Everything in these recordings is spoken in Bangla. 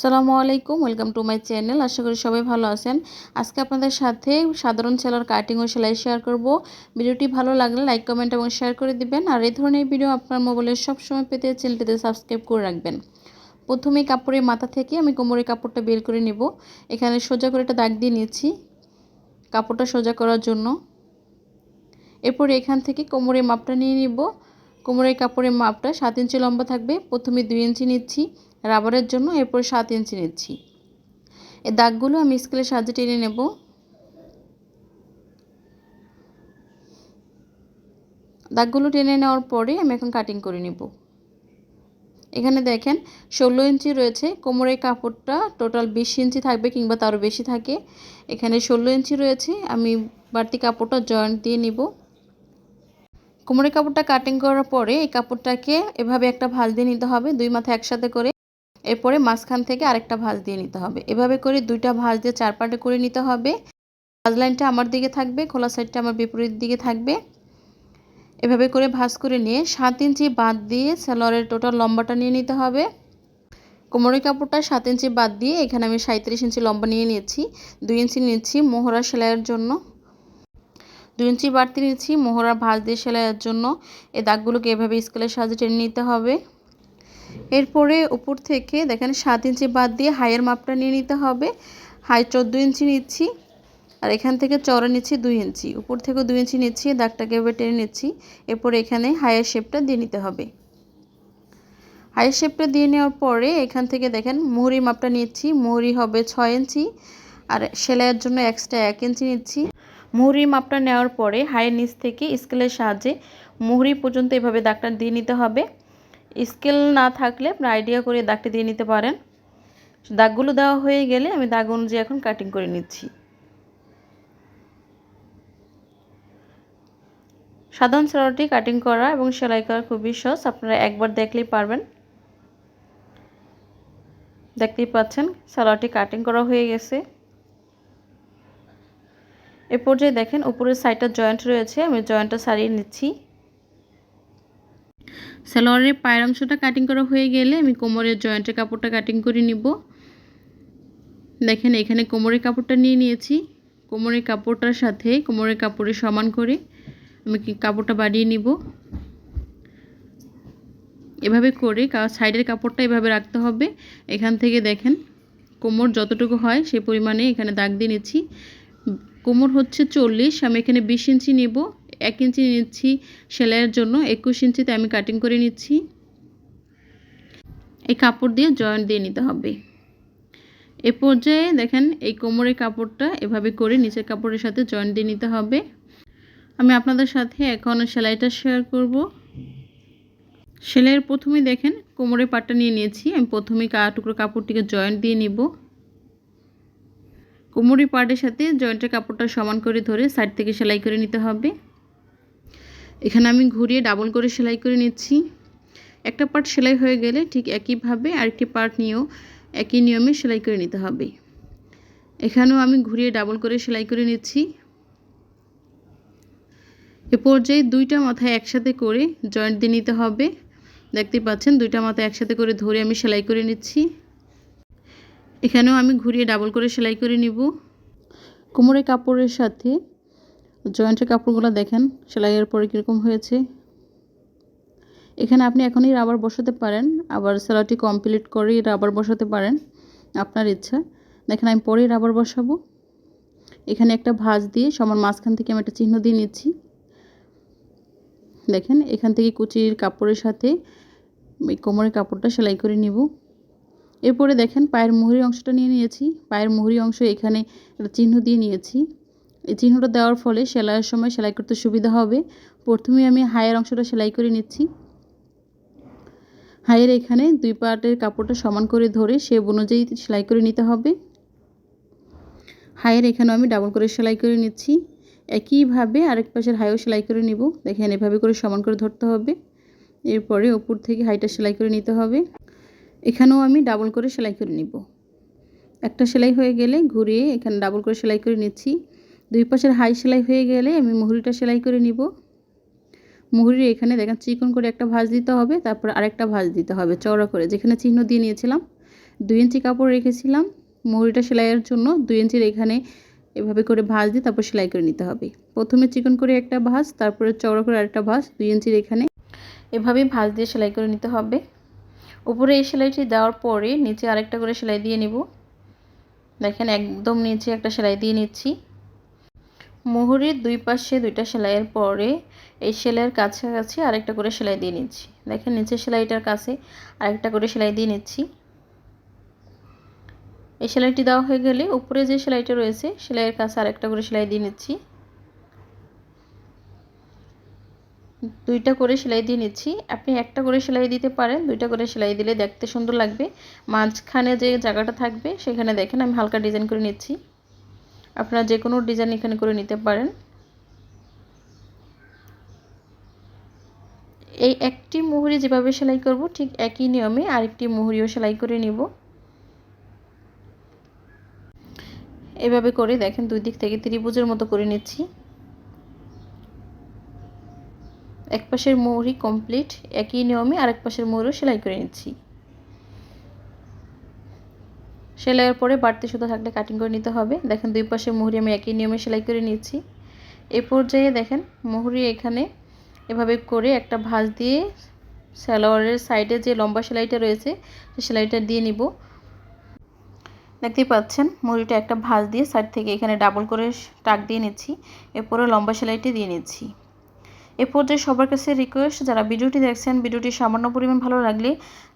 সালামু আলাইকুম, ওয়েলকাম টু মাই চ্যানেল। আশা করি সবাই ভালো আছেন। আজকে আপনাদের সাথে সাধারণ সেলার কাটিং ও সেলাই শেয়ার করব। ভিডিওটি ভালো লাগলে লাইক, কমেন্ট এবং শেয়ার করে দিবেন। আর এই ধরনের ভিডিও আপনার মোবাইলে সবসময় পেতে চ্যানেলটিতে সাবস্ক্রাইব করে রাখবেন। প্রথমে কাপড়ের মাথা থেকে আমি কোমরের কাপড়টা বের করে নিব। এখানে সোজা করে একটা দাগ দিয়ে নিয়েছি কাপড়টা সোজা করার জন্য। এরপরে এখান থেকে কোমরের মাপটা নিয়ে নিব। কোমরের কাপড়ের মাপটা সাত ইঞ্চি লম্বা থাকবে। প্রথমে দুই ইঞ্চি নিচ্ছি। রাবারের জন্য এরপর সাত ইঞ্চি নিচ্ছি। এই দাগগুলো আমি স্কেলের সাহায্যে টেনে নেব। দাগগুলো টেনে নেওয়ার পরে আমি এখন কাটিং করে নেব। এখানে দেখেন ষোলো ইঞ্চি রয়েছে, কোমরের কাপড়টা টোটাল বিশ ইঞ্চি থাকবে কিংবা তারও বেশি থাকে। এখানে ষোলো ইঞ্চি রয়েছে, আমি বাড়তি কাপড়টা জয়েন্ট দিয়ে নিব। কোমরের কাপড়টা কাটিং করার পরে এই কাপড়টাকে এভাবে একটা ভাঁজ দিয়ে নিতে হবে, দুই মাথা একসাথে করে। এরপরে মাঝখান থেকে আরেকটা ভাঁজ দিয়ে নিতে হবে। এভাবে করে দুইটা ভাঁজ দিয়ে চার পাটে করে নিতে হবে। ভাঁজ লাইনটা আমার দিকে থাকবে, খোলা সাইডটা আমার বিপরীত দিকে থাকবে। এভাবে করে ভাঁজ করে নিয়ে সাত ইঞ্চি বাদ দিয়ে সালোয়ারের টোটাল লম্বাটা নিয়ে নিতে হবে। কোমরের কাপড়টা সাত ইঞ্চি বাদ দিয়ে এখানে আমি সাঁত্রিশ ইঞ্চি লম্বা নিয়ে নিয়েছি। দুই ইঞ্চি নিচ্ছি মোহরা সেলাইয়ের জন্য। দুই ইঞ্চি বাড়তি নিচ্ছি মোহরা ভাঁজ দিয়ে সেলাইয়ের জন্য। এই দাগগুলোকে এভাবে স্কেলের সাহায্যে টেনে নিতে হবে। এরপরে উপর থেকে দেখেন সাত ইঞ্চি বাদ দিয়ে হাইয়ের মাপটা নিয়ে নিতে হবে। হাই চোদ্দ ইঞ্চি নিচ্ছি, আর এখান থেকে চড়া নিচ্ছি দুই ইঞ্চি, উপর থেকে দুই ইঞ্চি নিচ্ছি, দাগটাকে এভাবে টেনে নিচ্ছি, এরপর এখানে হাইয়ের শেপটা দিয়ে নিতে হবে। হাইয়ের শেপটা দিয়ে নেওয়ার পরে এখান থেকে দেখেন মুহুরি মাপটা নিচ্ছি, মুহুরি হবে ছয় ইঞ্চি, আর সেলাইয়ের জন্য এক্সট্রা এক ইঞ্চি নিচ্ছি। মুহুরি মাপটা নেওয়ার পরে হাইয়ের নিচ থেকে স্কেলের সাহায্যে মুহুরি পর্যন্ত এভাবে দাগটা দিয়ে নিতে হবে। স্কেল না থাকলে আপনার আইডিয়া করে দাগটি দিয়ে নিতে পারেন। দাগগুলো দেওয়া হয়ে গেলে আমি দাগ অনুযায়ী এখন কাটিং করে নিচ্ছি। সাধারণ সেলাইটি কাটিং করা এবং সেলাই করা খুবই সহজ, আপনারা একবার দেখলেই পারবেন। দেখতেই পাচ্ছেন সেলাইটি কাটিং করা হয়ে গেছে। এ পর্যায়ে দেখেন, উপরের সাইডটা জয়েন্ট রয়েছে, আমি জয়েন্টটা সারিয়ে নিচ্ছি। সালোয়ারের পায়ের অংশটা কাটিং করা হয়ে গেলে আমি কোমরের জয়েন্টের কাপড়টা কাটিং করে নিব। দেখেন এখানে কোমরের কাপড়টা নিয়ে নিয়েছি। কোমরের কাপড়টার সাথে কোমরের কাপড়ের সমান করে আমি কাপড়টা বাড়িয়ে নিব। এভাবে করে সাইডের কাপড়টা এভাবে রাখতে হবে। এখান থেকে দেখেন কোমর যতটুকু হয় সে পরিমাণে এখানে দাগ দিয়ে নিচ্ছি। কোমর হচ্ছে চল্লিশ, আমি এখানে বিশ ইঞ্চি নেব। এক ইঞ্চি নিচ্ছি সেলাইয়ের জন্য, একুশ ইঞ্চিতে আমি কাটিং করে নিচ্ছি। এই কাপড় দিয়ে জয়েন্ট দিয়ে নিতে হবে। এ পর্যায়ে দেখেন এই কোমরের কাপড়টা এভাবে করে নিচের কাপড়ের সাথে জয়েন্ট দিয়ে নিতে হবে। আমি আপনাদের সাথে এখন সেলাইটা শেয়ার করব। সেলাইয়ের প্রথমেই দেখেন কোমরের পাটটা নিয়ে নিয়েছি, আমি প্রথমে টুকরো কাপড়টিকে জয়েন্ট দিয়ে নিব। কোমরি পাটের সাথে জয়েন্টের কাপড়টা সমান করে ধরে সাইড থেকে সেলাই করে নিতে হবে। এখানে আমি ঘুরিয়ে ডাবল করে সেলাই করে নিচ্ছি। একটা পার্ট সেলাই হয়ে গেলে ঠিক একইভাবে আরেকটি পার্ট নিয়েও একই নিয়মে সেলাই করে নিতে হবে। এখানেও আমি ঘুরিয়ে ডাবল করে সেলাই করে নিচ্ছি। এ পর্যায়ে দুইটা মাথায় একসাথে করে জয়েন্ট দিয়ে নিতে হবে। দেখতে পাচ্ছেন, দুইটা মাথা একসাথে করে ধরে আমি সেলাই করে নিচ্ছি। এখানেও আমি ঘুরিয়ে ডাবল করে সেলাই করে নিব। কোমরের কাপড়ের সাথে জয়েন্টের কাপড়গুলো দেখেন, সেলাইয়ের পরে কীরকম হয়েছে। এখানে আপনি এখনই রাবার বসাতে পারেন, আবার সেলাইটি কমপ্লিট করেই রাবার বসাতে পারেন, আপনার ইচ্ছা। দেখেন, আমি পরেই রাবার বসাবো। এখানে একটা ভাঁজ দিয়ে সমান মাঝখান থেকে আমি একটা চিহ্ন দিয়ে নিচ্ছি। দেখেন, এখান থেকে কুচির কাপড়ের সাথে কোমরের কাপড়টা সেলাই করে নিব। এরপরে দেখেন, পায়ের মুহুরি অংশটা নিয়ে নিয়েছি। পায়ের মুহুরি অংশ এখানে একটা চিহ্ন দিয়ে নিয়েছি। এই চিহ্নটা দেওয়ার ফলে সেলাইয়ের সময় সেলাই করতে সুবিধা হবে। প্রথমে আমি হায়ের অংশটা সেলাই করে নিচ্ছি। হায়ের এখানে দুই পার্টের কাপড়টা সমান করে ধরে সে অনুযায়ী সেলাই করে নিতে হবে। হায়ের এখানেও আমি ডাবল করে সেলাই করে নিচ্ছি। একইভাবে আরেক পাশের হাইও সেলাই করে নিব। দেখেন এভাবে করে সমান করে ধরতে হবে। এরপরে ওপর থেকে হাইটা সেলাই করে নিতে হবে। এখানেও আমি ডাবল করে সেলাই করে নিব। একটা সেলাই হয়ে গেলে ঘুরিয়ে এখানে ডাবল করে সেলাই করে নিচ্ছি। দুই পাশের হাই সেলাই হয়ে গেলে আমি মুহুরিটা সেলাই করে নিব। মুহুরির এখানে দেখেন চিকন করে একটা ভাঁজ দিতে হবে, তারপর আরেকটা ভাঁজ দিতে হবে চওড়া করে, যেখানে চিহ্ন দিয়ে নিয়েছিলাম। দুই ইঞ্চি কাপড় রেখেছিলাম, মুহুরিটা সেলাইয়ের জন্য দুই ইঞ্চির এখানে এভাবে করে ভাঁজ দিয়ে তারপর সেলাই করে নিতে হবে। প্রথমে চিকন করে একটা ভাঁজ, তারপরে চওড়া করে আরেকটা ভাঁজ, দুই ইঞ্চির এখানে এভাবেই ভাঁজ দিয়ে সেলাই করে নিতে হবে। উপরে এই সেলাইটি দেওয়ার পরে নিচে আরেকটা করে সেলাই দিয়ে নিব। দেখেন একদম নিচে একটা সেলাই দিয়ে নিচ্ছি। মুহুরির দুই পাশে দুইটা সেলাইয়ের পরে এই সেলাইয়ের কাছাকাছি আরেকটা করে সেলাই দিয়ে নিচ্ছি। দেখেন নিচের সেলাইটার কাছে আরেকটা করে সেলাই দিয়ে নিচ্ছি। এই সেলাইটি দেওয়া হয়ে গেলে উপরে যে সেলাইটা রয়েছে, সেলাইয়ের কাছে আরেকটা করে সেলাই দিয়ে নিচ্ছি। দুইটা করে সেলাই দিয়ে নিচ্ছি। আপনি একটা করে সেলাই দিতে পারেন, দুইটা করে সেলাই দিলে দেখতে সুন্দর লাগবে। মাঝখানে যে জায়গাটা থাকবে, সেখানে দেখেন আমি হালকা ডিজাইন করে নিচ্ছি। আপনারা যে কোনো ডিজাইন এখানে করে নিতে পারেন। এই একটি মুহুরি যেভাবে সেলাই করব, ঠিক একই নিয়মে আরেকটি মুহুরিও সেলাই করে নিব। এভাবে করে দেখেন, দুই দিক থেকে ত্রিভুজের মতো করে নিচ্ছি। এক পাশের মৌরি কমপ্লিট একই নিয়মে আরেক পাশের মৌরও সেলাই করে নিচ্ছি। সেলাইয়ের পরে বাড়তি সুতো থাকলে কাটিং করে নিতে হবে। দেখেন দুই পাশের মুহুরি আমি একই নিয়মে সেলাই করে নিচ্ছি এ পর্যায়ে দেখেন মুহুরি এখানে এভাবে করে একটা ভাঁজ দিয়ে সালোয়ারের সাইডে যে লম্বা সেলাইটা রয়েছে, সেই সেলাইটা দিয়ে নিব। দেখতেই পাচ্ছেন মুড়িটা একটা ভাঁজ দিয়ে সাইড থেকে এখানে ডাবল করে টাক দিয়ে নিচ্ছি। এরপরে লম্বা সেলাইটি দিয়ে নিচ্ছি। এ পর্যায়ে সবার কাছে রিকোয়েস্ট যারা ভিডিওটি দেখছেন, ভিডিওটি সামান্য পরিমাণ ভালো লাগলে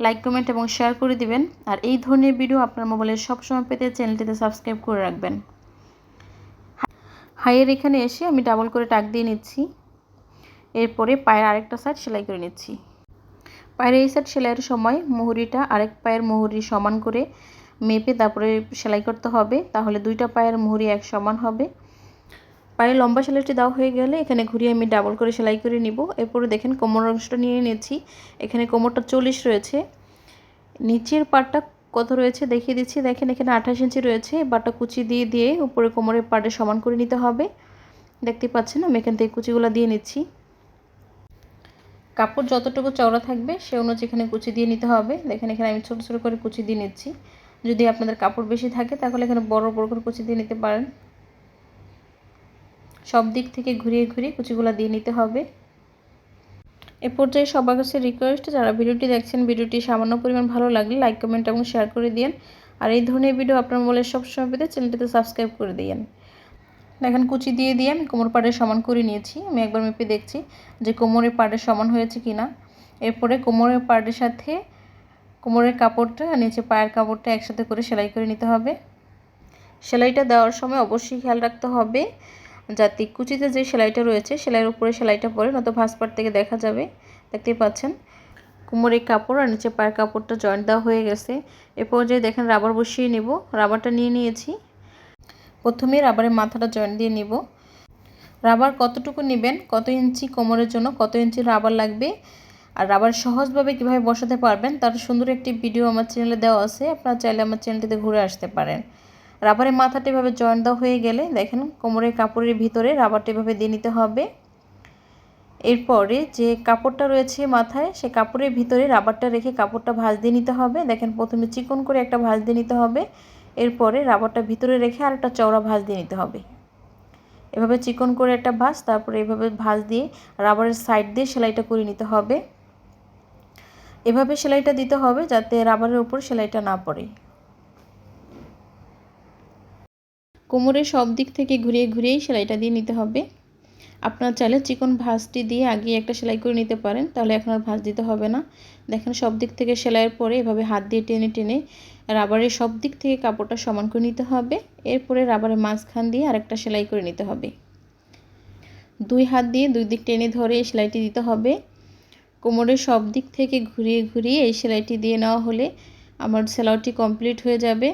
লাইক কমেন্ট এবং শেয়ার করে দিবেন। আর এই ধরনের ভিডিও আপনার মোবাইলে সবসময় পেতে চ্যানেলটিতে সাবস্ক্রাইব করে রাখবেন। হাইয়ের এখানে এসে আমি ডাবল করে টাক দিয়ে নিচ্ছি। এরপরে পায়ের আরেকটা সাইড সেলাই করে নিচ্ছি। পায়ের এই সাইড সেলাইয়ের সময় মুহুরিটা আরেক পায়ের মুহুরি সমান করে মেপে তারপরে সেলাই করতে হবে। তাহলে দুইটা পায়ের মুহুরি এক সমান হবে। পায়ে লম্বা সেলাইটি দেওয়া হয়ে গেলে এখানে ঘুরিয়ে আমি ডাবল করে সেলাই করে নিব। এরপরে দেখেন কোমর অংশটা নিয়ে নিয়েছি। এখানে কোমরটা চল্লিশ রয়েছে। নিচের পাটটা কত রয়েছে দেখিয়ে দিচ্ছি। দেখেন এখানে আঠাশ ইঞ্চি রয়েছে। বাটটা কুচি দিয়ে দিয়ে উপরে কোমরের পাটে সমান করে নিতে হবে। দেখতে পাচ্ছেন আমি এখান থেকে কুচিগুলো দিয়ে নিচ্ছি। কাপড় যতটুকু চওড়া থাকবে সে অনুযায়ী এখানে কুচি দিয়ে নিতে হবে। দেখেন এখানে আমি ছোটো ছোটো করে কুচি দিয়ে নিচ্ছি। যদি আপনাদের কাপড় বেশি থাকে তাহলে এখানে বড় বড় করে কুচি দিয়ে নিতে পারেন। সব দিক থেকে ঘুরিয়ে ঘুরিয়ে কুচিগুলো দিয়ে নিতে হবে। এ পর্যায়ে সবার কাছে রিকোয়েস্ট যারা ভিডিওটি দেখছেন, ভিডিওটি সামান্য পরিমাণ ভালো লাগলে লাইক কমেন্ট এবং শেয়ার করে দিন আর এই ধরনের ভিডিও আপনার মোবাইলে সবসময় পেতে চ্যানেলটিতে সাবস্ক্রাইব করে দিন দেখেন, কুচি দিয়ে দিয়ে আমি কোমর পাড়ের সমান করে নিয়েছি। আমি একবার মেপে দেখছি যে কোমরের পাড়ের সমান হয়েছে কি না এরপরে কোমরের পাড়ের সাথে কোমরের কাপড়টা নিচে পায়ের কাপড়টা একসাথে করে সেলাই করে নিতে হবে। সেলাইটা দেওয়ার সময় অবশ্যই খেয়াল রাখতে হবে যাতে কুচিতে যে সেলাইটা রয়েছে, সেলাইয়ের উপরে সেলাইটা পরে নয়তো ভাসপাট থেকে দেখা যাবে। দেখতেই পাচ্ছেন, কোমরের কাপড় আর নিচে পায়ের কাপড়টা জয়েন্ট দেওয়া হয়ে গেছে। এ পর্যায়ে দেখেন রাবার বসিয়ে নেব, রাবারটা নিয়ে নিয়েছি। প্রথমে রাবারের মাথাটা জয়েন্ট দিয়ে নিব। রাবার কতটুকু নেবেন, কত ইঞ্চি কোমরের জন্য কত ইঞ্চি রাবার লাগবে আর রাবার সহজভাবে কীভাবে বসাতে পারবেন, তার সুন্দর একটি ভিডিও আমার চ্যানেলে দেওয়া আছে। আপনারা চাইলে আমার চ্যানেলটিতে ঘুরে আসতে পারেন। রাবারের মাথাটা এভাবে জয়েন্ট দেওয়া হয়ে গেলে দেখেন কোমরের কাপড়ের ভিতরে রাবারটা এভাবে দিয়ে নিতে হবে। এরপরে যে কাপড়টা রয়েছে মাথায়, সে কাপড়ের ভিতরে রাবারটা রেখে কাপড়টা ভাঁজ দিয়ে নিতে হবে। দেখেন প্রথমে চিকন করে একটা ভাঁজ দিয়ে নিতে হবে। এরপরে রাবারটা ভিতরে রেখে আর একটা চওড়া ভাঁজ দিয়ে নিতে হবে। এভাবে চিকন করে একটা ভাঁজ, তারপরে এভাবে ভাঁজ দিয়ে রাবারের সাইড দিয়ে সেলাইটা করে নিতে হবে। এভাবে সেলাইটা দিতে হবে যাতে রাবারের উপর সেলাইটা না পড়ে। কোমরের সব দিক থেকে ঘুরিয়ে ঘুরিয়েই সেলাইটা দিয়ে নিতে হবে। আপনার চাইলে চিকন ভাঁজটি দিয়ে আগে একটা সেলাই করে নিতে পারেন, তাহলে এখন আর ভাঁজ দিতে হবে না। দেখেন সব দিক থেকে সেলাইয়ের পরে এভাবে হাত দিয়ে টেনে টেনে রাবারের সব দিক থেকে কাপড়টা সমান করে নিতে হবে। এরপরে রাবারের মাঝখান দিয়ে আরেকটা সেলাই করে নিতে হবে। দুই হাত দিয়ে দুই দিক টেনে ধরে এই সেলাইটি দিতে হবে। কোমরের সব দিক থেকে ঘুরিয়ে ঘুরিয়ে এই সেলাইটি দিয়ে নেওয়া হলে আমার সেলাইটি কমপ্লিট হয়ে যাবে।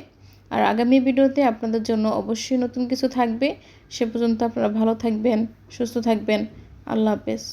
আর আগামী ভিডিওতে আপনাদের জন্য অবশ্যই নতুন কিছু থাকবে। সে পর্যন্ত আপনারা ভালো থাকবেন, সুস্থ থাকবেন। আল্লাহ হাফেজ।